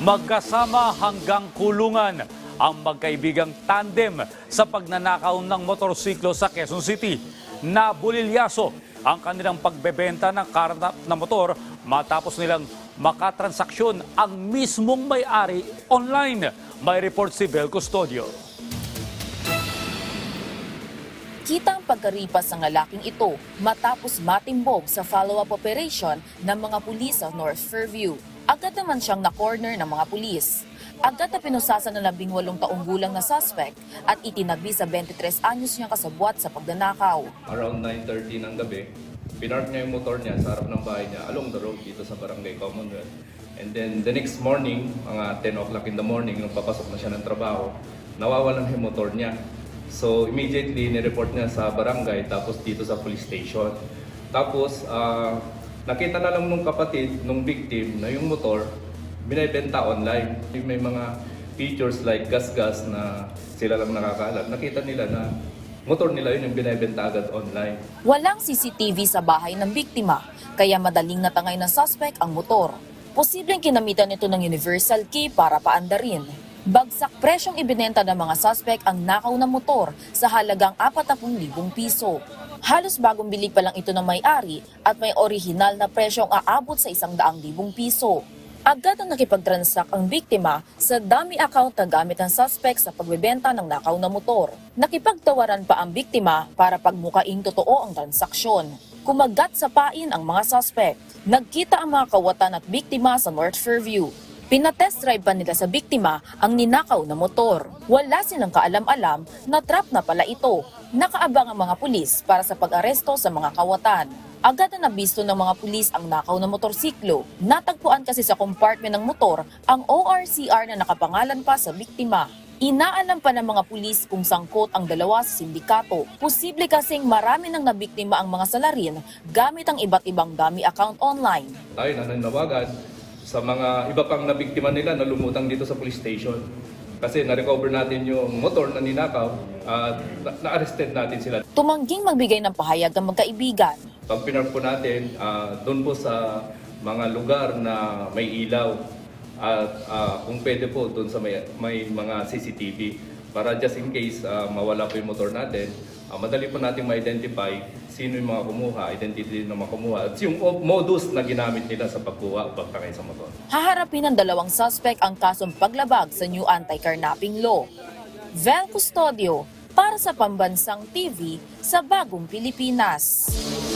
Magkasama hanggang kulungan ang magkaibigang tandem sa pagnanakaw ng motorsiklo sa Quezon City. Nabulilyaso ang kanilang pagbebenta ng karnap na motor matapos nilang makatransaksyon ang mismong may-ari online. May report si Bel Custodio. Kita ang pagkaripas ng lalaking ito matapos matimbog sa follow-up operation ng mga pulis sa North Fairview. Agad naman siyang na-corner ng mga pulis. Agad na pinusasan ng labing walong taong gulang na suspect at itinabi sa 23 anyos niyang kasabwat sa pagnanakaw. around 9.30 ng gabi, pinark niya yung motor niya sa harap ng bahay niya along the road dito sa Barangay Commonwealth. And then the next morning, mga 10 o'clock in the morning, nung papasok na siya ng trabaho, nawawalan yung motor niya. So immediately, nireport niya sa barangay tapos dito sa police station. Tapos, ah, nakita na lang nung kapatid, nung victim, na yung motor, binibenta online. May mga features like gas-gas na sila lang nakakaalam. Nakita nila na motor nila yun yung binibenta agad online. Walang CCTV sa bahay ng biktima, kaya madaling natangay ng suspect ang motor. Posibleng kinamitan nito ng universal key para paandarin. Bagsak presyong ibinenta ng mga suspect ang nakaw na motor sa halagang 40,000 piso. Halos bagong bili pa lang ito ng may-ari at may orihinal na presyong aabot sa 100,000 piso. Agad na nakipag-transact ang biktima sa dummy account na gamit ng suspect sa pagbebenta ng nakaw na motor. Nakipagtawaran pa ang biktima para pagmukaing totoo ang transaksyon. Kumagat sa pain ang mga suspect. Nagkita ang mga kawatan at biktima sa North Fairview. Pinatest drive pa nila sa biktima ang ninakaw na motor. Wala silang kaalam-alam na trap na pala ito. Nakaabang ang mga pulis para sa pag-aresto sa mga kawatan. Agad na nabisto ng mga pulis ang nakaw na motorsiklo. Natagpuan kasi sa compartment ng motor ang ORCR na nakapangalan pa sa biktima. Inaalam pa ng mga pulis kung sangkot ang dalawa sa sindikato. Posible kasing marami nang nabiktima ang mga salarin gamit ang iba't ibang dummy account online. Tayo nananawagan sa mga iba pang nabiktima nila na lumutang dito sa police station. Kasi na-recover natin yung motor na ninakaw at na- na-arrested natin sila. Tumangging magbigay ng pahayag ang magkaibigan. Pag pinark po natin, ah, doon po sa mga lugar na may ilaw at ah, kung pwede po doon sa may, may mga CCTV para just in case ah, mawala po yung motor natin, ah, madali po natin ma-identify sino yung mga kumuha, identity ng mga kumuha at yung modus na ginamit nila sa pagkuha o pagtakay sa motor. Haharapin ng dalawang suspect ang kasong paglabag sa new anti-carnapping law. Vel Custodio para sa Pambansang TV sa Bagong Pilipinas.